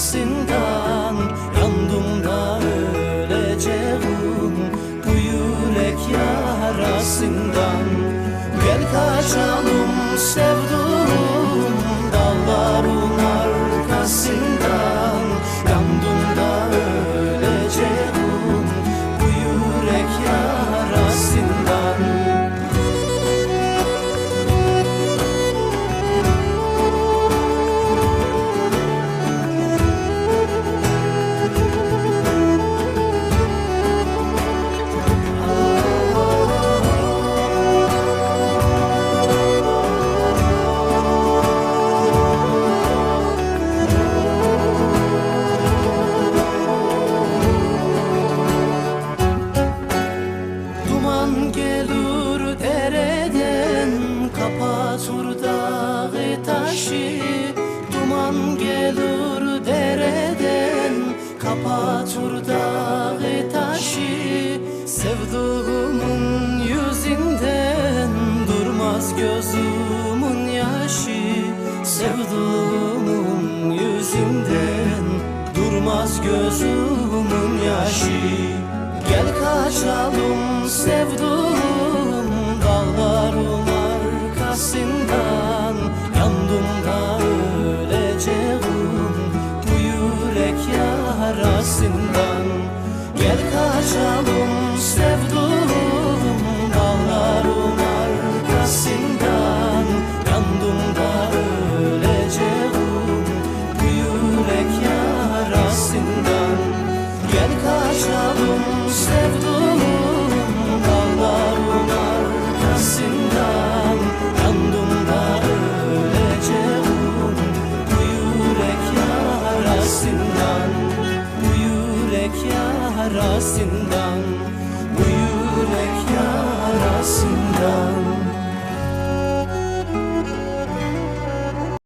arkasından Yandım da öleceğim Bu yürek yarasından Gel kaçalım sevduğum Duman gelir dereden Kapatır dağı taşı. Duman gelir dereden Kapatır dağı taşı. Sevduğumun yüzünden Durmaz gözümün yaşı. Sevduğumun yüzünden Durmaz gözümün yaşı. Gel kaçalım sevduğum dağların arkasından Yandım da öleceğim bu yürek yarasından. Gel kaçalım sevduğum yarasından Bu yürek yarasından